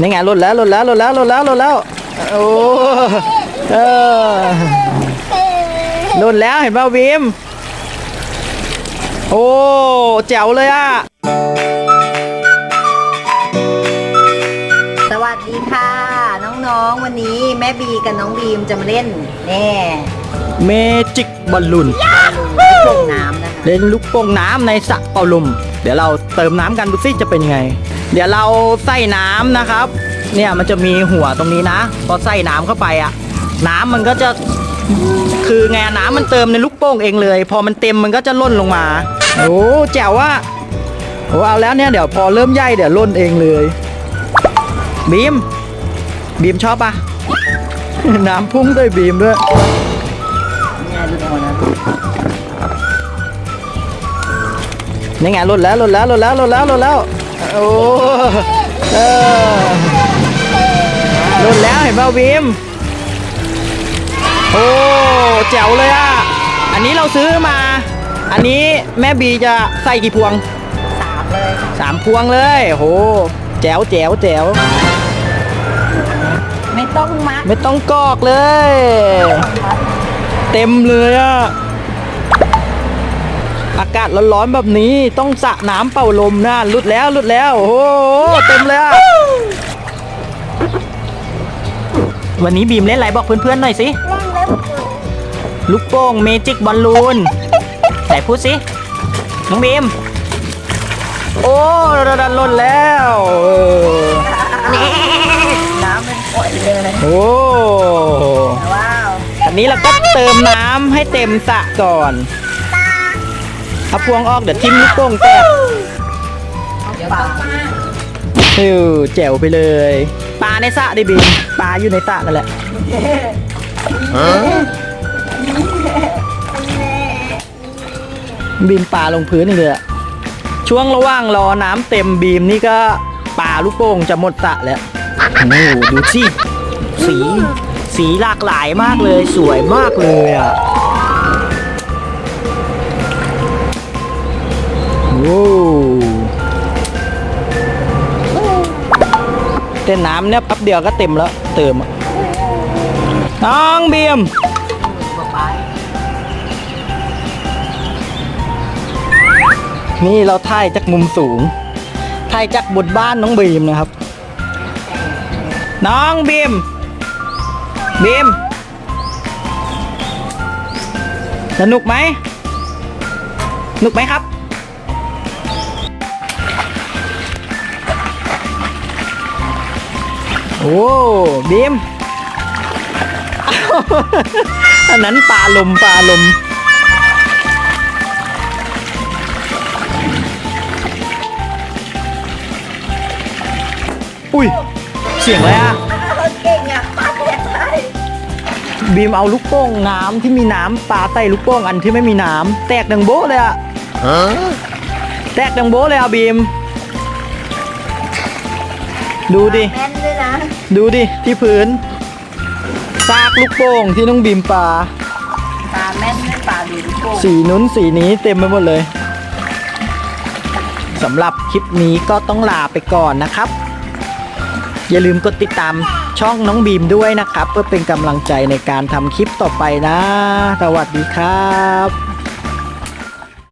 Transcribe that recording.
นี่ไงหลุดแล้วหลุดแล้วหลุดแล้วหลุดแล้วหลุดแล้วโอ้เออหลุดแล้วเห็นป่าวบีมโอ้แจ๋วเลยอะสวัสดีค่ะ น้องๆวันนี้แม่บีกับน้องบีมจะมาเล่นแน่เมจิกบอลลูนลงน้ำนะคะเล่นลูกโป่งน้ำในสระเป่าลมเดี๋ยวเราเติมน้ำกันดูสิจะเป็นยังไง เดี๋ยวเราใส่น้ำนะครับ เนี่ยมันจะมีหัวตรงนี้นะ พอใส่น้ำเข้าไปอะน้ำมันก็จะคือไงน้ำมันเติมในลูกโป่งเองเลย พอมันเต็มมันก็จะล่นลงมาโอ้แจ๋วว่าโอ้เอาแล้วเนี่ยเดี๋ยวพอเริ่มใหญ่เดี๋ยวล่นเองเลยบีมบีมชอบปะน้ำพุ่งด้วยบีมด้วย นี่ยดูตรงนั้นนี่ไงหลุดแล้วหลุดแล้วหลุดแล้วหลุดแล้วหลุดแล้วโอ้เออหลุดแล้วเห็นป่าวบีมโอ้แจ๋วเลยอะอันนี้เราซื้อมา อันนี้แม่บีจะใส่กี่พวงสามเลยสามพวงเลยโหแจ๋วแจ๋วแจ๋วไม่ต้องมัดไม่ต้องกอกเลย เต็มเลยอะ อากาศร้อนๆแบบนี้ต้องสระน้ำเป่าลมนะหลุดแล้วหลุดแล้ว โอ้โหเต็มเลยอะวันนี้บีมเล่นอะไรบอกเพื่อนๆหน่อยสิเล่นเล็บลูกโป่งเมจิกบอลลูนไหนพูดสิน้องบีม โอ้ระดันล่นแล้วเออน้ำเป็นฝอยเลยโอ้ว้าวอันนี้เราก็เติมน้ำให้เต็มสระก่อน เอาพวงออกเดี๋ยวทิ่มลูกโป่งแตกเดี๋ยวปลาเออแจ๋วไปเลย ปลาในสระดิบีมปลาอยู่ในสระนั่นแหละบีมปลาลงพื้นนี่เลยอะช่วงระหว่างรอน้ำเต็มบีมนี่ก็ปลาลูกโป่งจะหมดสระแล้วโอ้โหดูสิสีสีหลากหลายมากเลยสวยมากเลยอะ เต้นน้ำเนี่ยแป๊บเดียวก็เต็มแล้ว เติมน้องบีมนี่เราถ่ายจากมุมสูง ถ่ายจากบนบ้านน้องบีมนะครับ น้องบีมบีมสนุกไหมสนุกไหมครับ โอ้บีมอันนั้นปลาลมปลาลมอุ้ย เสียงอะไรอะเก่งอะปลาแตกเลยบีมเอาลูกโป่งน้ำที่มีน้ำปาใส่ลูกโป่งอันที่ไม่มีน้ำแตกดังโบ๊ะเลยอะแตกดังโบ๊ะเลยอะบีม ดูดิ แม่นด้วยนะดูดิ ที่พื้น ซากลูกโป่งที่น้องบีมปาปลาแม่นด้วยปลาดูลูกโป่งสีนุ้นสีนี้เต็มไปหมดเลยสำหรับคลิปนี้ก็ต้องลาไปก่อนนะครับ อย่าลืมกดติดตามช่องน้องบีมด้วยนะครับ เพื่อเป็นกำลังใจในการทำคลิปต่อไปนะ สวัสดีครับ